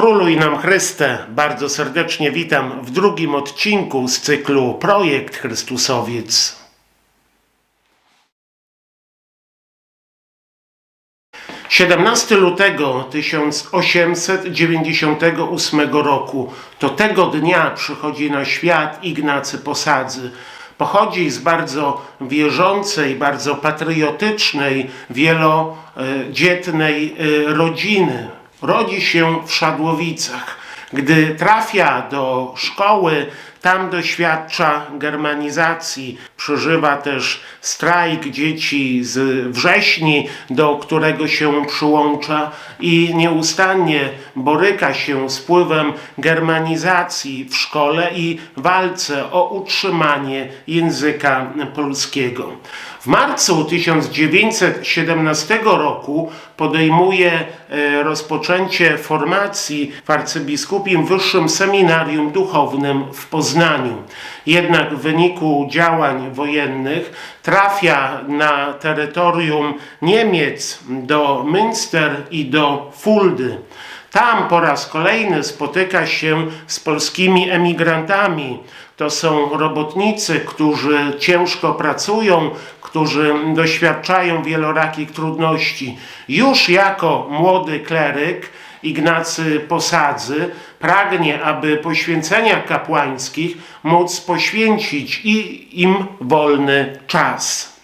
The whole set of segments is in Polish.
Króluj nam Chryste, bardzo serdecznie witam w drugim odcinku z cyklu Projekt Chrystusowiec. Siedemnasty lutego 1898 roku to tego dnia przychodzi na świat Ignacy Posadzy. Pochodzi z bardzo wierzącej, bardzo patriotycznej, wielodzietnej e, rodziny. Rodzi się w Szadłowicach. Gdy trafia do szkoły, tam doświadcza germanizacji, przeżywa też strajk dzieci z wrześni, do którego się przyłącza i nieustannie boryka się z wpływem germanizacji w szkole i walce o utrzymanie języka polskiego. W marcu 1917 roku podejmuje e, rozpoczęcie formacji w arcybiskupim Wyższym Seminarium Duchownym w Poznaniu. Jednak w wyniku działań wojennych trafia na terytorium Niemiec do Münster i do Fuldy. Tam po raz kolejny spotyka się z polskimi emigrantami. To są robotnicy, którzy ciężko pracują, którzy doświadczają wielorakich trudności. Już jako młody kleryk Ignacy Posadzy pragnie, aby poświęcenia kapłańskich móc poświęcić i im wolny czas.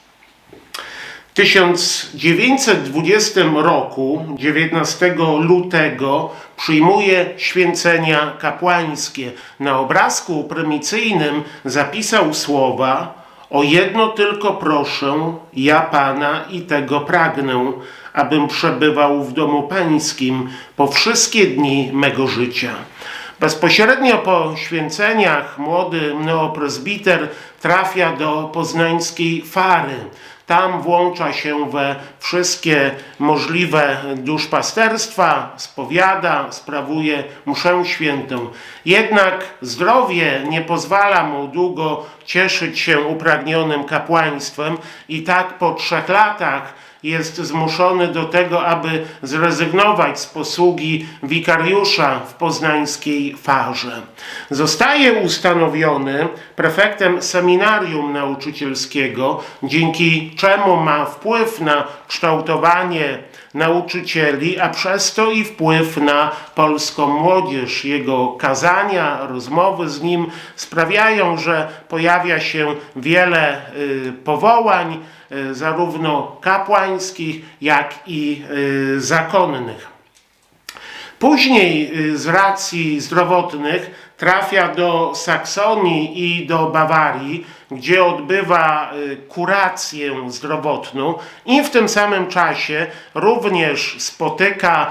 W 1920 roku, 19 lutego, przyjmuje święcenia kapłańskie. Na obrazku prymicyjnym zapisał słowa: O jedno tylko proszę, ja Pana i tego pragnę, abym przebywał w domu Pańskim po wszystkie dni mego życia. Bezpośrednio po święceniach młody neoprezbiter trafia do poznańskiej Fary. Tam włącza się we wszystkie możliwe duszpasterstwa, spowiada, sprawuje mszę świętą. Jednak zdrowie nie pozwala mu długo cieszyć się upragnionym kapłaństwem i tak po trzech latach jest zmuszony do tego, aby zrezygnować z posługi wikariusza w poznańskiej farze. Zostaje ustanowiony prefektem seminarium nauczycielskiego, dzięki czemu ma wpływ na kształtowanie nauczycieli, a przez to i wpływ na polską młodzież. Jego kazania, rozmowy z nim sprawiają, że pojawia się wiele y, powołań, y, zarówno kapłańskich, jak i y, zakonnych. Później y, z racji zdrowotnych trafia do Saksonii i do Bawarii, gdzie odbywa y, kurację zdrowotną i w tym samym czasie również spotyka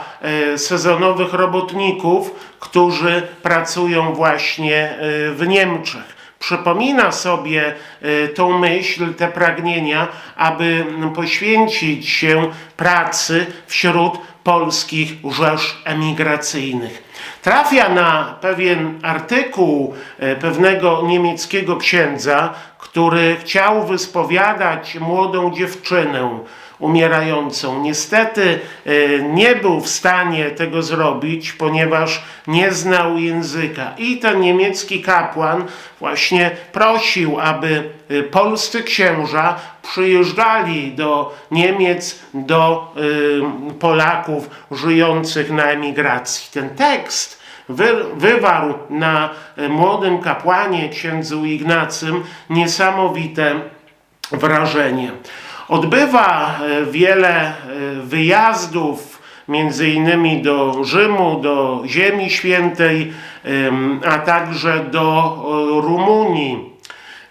y, sezonowych robotników, którzy pracują właśnie w Niemczech. Przypomina sobie tą myśl, te pragnienia, aby poświęcić się pracy wśród polskich rzesz emigracyjnych. Trafia na pewien artykuł e, pewnego niemieckiego księdza, który chciał wyspowiadać młodą dziewczynę umierającą. Niestety e, nie był w stanie tego zrobić, ponieważ nie znał języka. I ten niemiecki kapłan właśnie prosił, aby e, polscy księża przyjeżdżali do Niemiec, do y, Polaków żyjących na emigracji. Ten tekst wy, wywarł na młodym kapłanie, księdzu Ignacym, niesamowite wrażenie. Odbywa wiele wyjazdów, między innymi do Rzymu, do Ziemi Świętej, a także do Rumunii.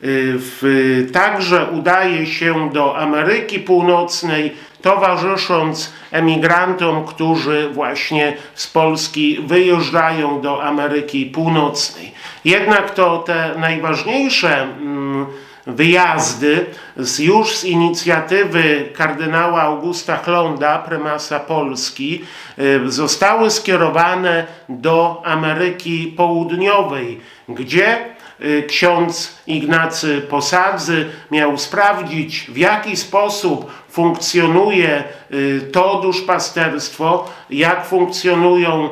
W, także udaje się do Ameryki Północnej, towarzysząc emigrantom, którzy właśnie z Polski wyjeżdżają do Ameryki Północnej. Jednak to te najważniejsze mm, wyjazdy z, już z inicjatywy kardynała Augusta Chlonda, prymasa Polski, y, zostały skierowane do Ameryki Południowej, gdzie y, ksiądz Ignacy Posadzy miał sprawdzić, w jaki sposób funkcjonuje y, to duszpasterstwo, jak funkcjonują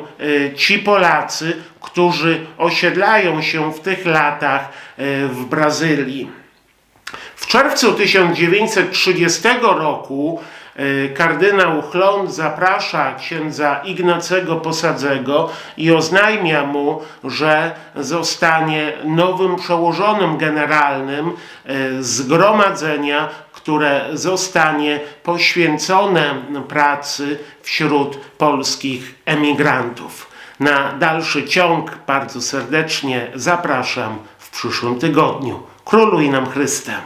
ci Polacy, którzy osiedlają się w tych latach w Brazylii. Czerwcu 1930 roku e, kardynał Chlon zaprasza księdza Ignacego Posadzego i oznajmia mu, że zostanie nowym przełożonym generalnym e, zgromadzenia, które zostanie poświęcone pracy wśród polskich emigrantów. Na dalszy ciąg bardzo serdecznie zapraszam w przyszłym tygodniu. Króluj nam Chrystem.